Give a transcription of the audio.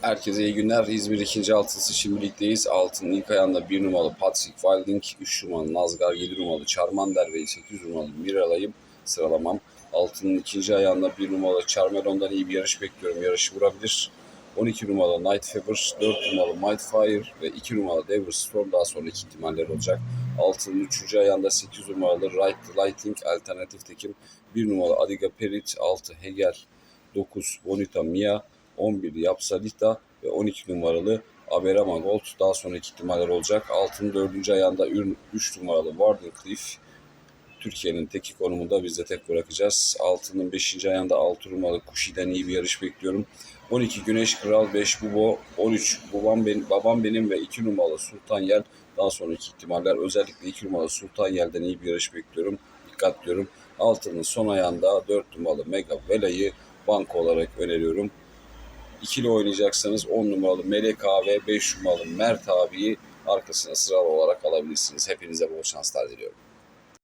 Herkese iyi günler. İzmir 2. altısı şimdilikteyiz. Altının ilk ayağında 1 numaralı Patrick Wilding, 3 numaralı Nazgar, 7 numaralı Charmander ve 8 numaralı Miralay'ım sıralamam. Altının ikinci ayağında 1 numaralı Charmelon'dan iyi bir yarış bekliyorum. Yarışı vurabilir. 12 numaralı Night Fever, 4 numaralı Might Fire ve 2 numaralı Devil Storm daha sonraki ihtimaller olacak. Altının 3. ayağında 8 numaralı Right Lighting alternatif tekim, 1 numaralı Adiga Perit, 6 Hegel, 9 Bonita Mia, 11 Yapsalita ve 12 numaralı Aberama Gold daha sonraki ihtimaller olacak. Altının 4. ayağında 3 numaralı Warden Cliff, Türkiye'nin teki konumunda biz de tek bırakacağız. Altının 5. ayağında 6 numaralı Kuşi'den iyi bir yarış bekliyorum. 12 Güneş Kral 5 Bubo 13 babam benim, babam benim ve 2 numaralı Sultan Yel daha sonraki ihtimaller özellikle 2 numaralı Sultan Yel'den iyi bir yarış bekliyorum. Dikkat diyorum. Altının son ayağında 4 numaralı Mega Vela'yı banko olarak öneriyorum. İkili oynayacaksanız 10 numaralı Melek A ve 5 numaralı Mert abiyi arkasına sıralı olarak alabilirsiniz. Hepinize bol şanslar diliyorum.